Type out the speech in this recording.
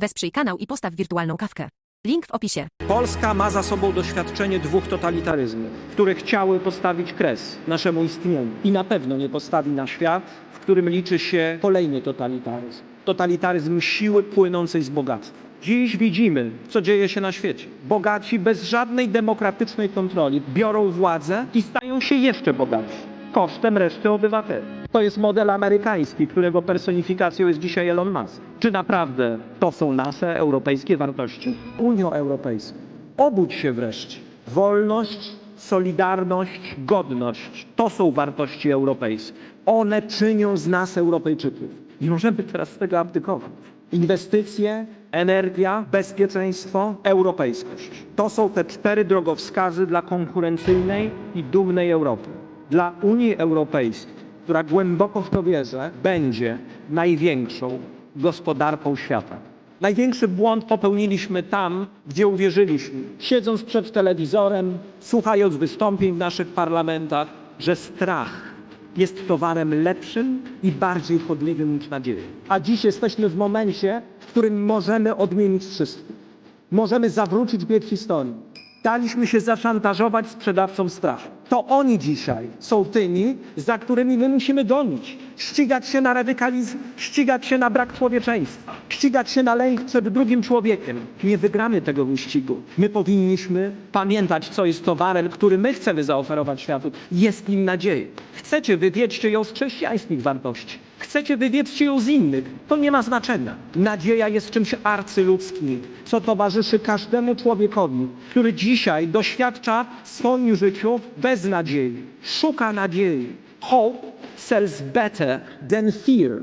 Wesprzyj kanał i postaw wirtualną kawkę. Link w opisie. Polska ma za sobą doświadczenie dwóch totalitaryzmów, które chciały postawić kres naszemu istnieniu i na pewno nie postawi na świat, w którym liczy się kolejny totalitaryzm. Totalitaryzm siły płynącej z bogactwa. Dziś widzimy, co dzieje się na świecie. Bogaci bez żadnej demokratycznej kontroli biorą władzę i stają się jeszcze bogatsi kosztem reszty obywateli. To jest model amerykański, którego personifikacją jest dzisiaj Elon Musk. Czy naprawdę to są nasze europejskie wartości? Unio Europejska, obudź się wreszcie. Wolność, solidarność, godność to są wartości europejskie. One czynią z nas Europejczyków. Nie możemy teraz z tego abdykować. Inwestycje, energia, bezpieczeństwo, europejskość. To są te cztery drogowskazy dla konkurencyjnej i dumnej Europy. Dla Unii Europejskiej, która głęboko w to wierzę, będzie największą gospodarką świata. Największy błąd popełniliśmy tam, gdzie uwierzyliśmy, siedząc przed telewizorem, słuchając wystąpień w naszych parlamentach, że strach jest towarem lepszym i bardziej chodliwym niż nadzieja. A dziś jesteśmy w momencie, w którym możemy odmienić wszystko. Możemy zawrócić bieg historii. Daliśmy się zaszantażować sprzedawcom strachu. To oni dzisiaj są tymi, za którymi my musimy gonić. Ścigać się na radykalizm, ścigać się na brak człowieczeństwa, ścigać się na lęk przed drugim człowiekiem. Nie wygramy tego wyścigu. My powinniśmy pamiętać, co jest towarem, który my chcemy zaoferować światu. Jest nim nadzieja. Chcecie, wywiedźcie ją z chrześcijańskich wartości. Chcecie, wywiedzcie ją z innych. To nie ma znaczenia. Nadzieja jest czymś arcyludzkim, co towarzyszy każdemu człowiekowi, który dzisiaj doświadcza w swoim życiu beznadziei. Szuka nadziei. Hope sells better than fear.